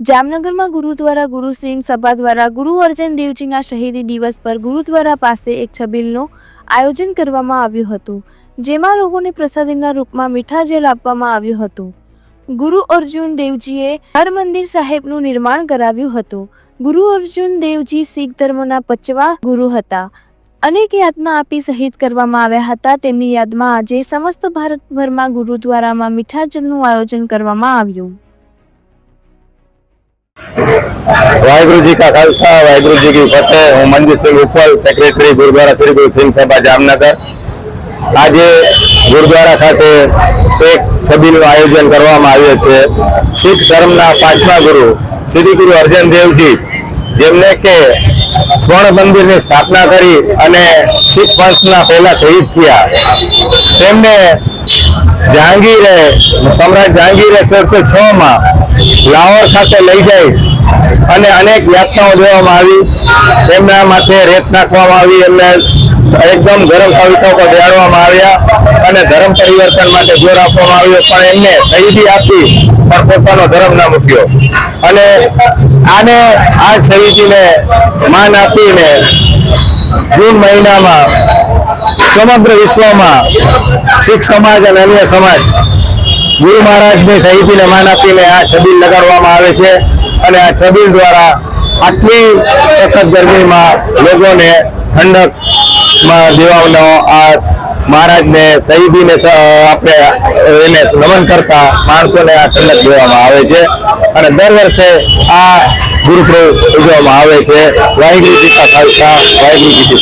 જામનગરમાં ગુરુદ્વારા ગુરુસિંહ સભા દ્વારા ગુરુ અર્જન દેવજીના શહીદી દિવસ પર ગુરુદ્વારા પાસે એક છબીલનું આયોજન કરવામાં આવ્યું હતું, જેમાં લોકોને પ્રસાદીના રૂપમાં મીઠા જેલ આપવામાં આવ્યું હતું. ગુરુ અર્જુન દેવજીએ હરમંદિર સાહેબનું નિર્માણ કરાવ્યું હતું. ગુરુ અર્જુન દેવજી શીખ ધર્મના પચવા ગુરુ હતા. અનેક યાતના આપી શહીદ કરવામાં આવ્યા હતા. તેમની યાદમાં આજે સમસ્ત ભારતભરમાં ગુરુદ્વારામાં મીઠા જલનું આયોજન કરવામાં આવ્યું. ਵਾਹਿਗੁਰੂ ਜੀ ਕਾ ਖਾਲਸਾ ਵਾਹਿਗੁਰੂ ਜੀ ਕੀ ਫਤਿਹ હું મનજીત સિંહ ઉપવાલ સેક્રેટરી ગુરુદ્વારા શ્રી ગુરુ સિંહ સભા, જામનગર. આજે ગુરુદ્વારા ખાતે એક છબીનું આયોજન કરવામાં આવ્યું છે. શીખ ધર્મના પાંચમા ગુરુ શ્રી ગુરુ અર્જન દેવજી, જેમને કે સ્વર્ણ મંદિરની સ્થાપના કરી અને શીખ પંથના પહેલા શહીદ થયા. તેમને જહાંગીરે સમ્રાટ જહાંગીરે સોળસો છ માં લાહોર ખાતે લઈ જઈ અને અનેક યાતનાઓ દેવામાં આવી. તેમના માથે રેત નાખવામાં આવી, એમને એકદમ ગરમ કવિતાઓ પર બેહાડવામાં આવ્યા અને ધર્મ પરિવર્તન માટે જોર આપવામાં આવ્યો. પણ એમને શહીદી આપી, પણ પોતાનો ધર્મ ના મૂક્યો. અને આને આ શહીદીને માન આપીને જૂન મહિનામાં સમગ્ર વિશ્વમાં શીખ સમાજ અને અન્ય સમાજ ગુરુ મહારાજની શહીદીને માન આપીને આ છબીલ લગાડવામાં આવે છે અને આ છબીલ દ્વારા આટલી સખત ગરમીમાં લોકોને ઠંડકમાં દેવાનો આ મહારાજને શહીદીને આપણે એને નમન કરતા માણસોને આ ઠંડક દેવામાં આવે છે અને દર વર્ષે આ ગુરુપ્રવ ઉજવવામાં આવે છે. વાહેગુરુજી કા ખાલસા વાહેગુરુજી કી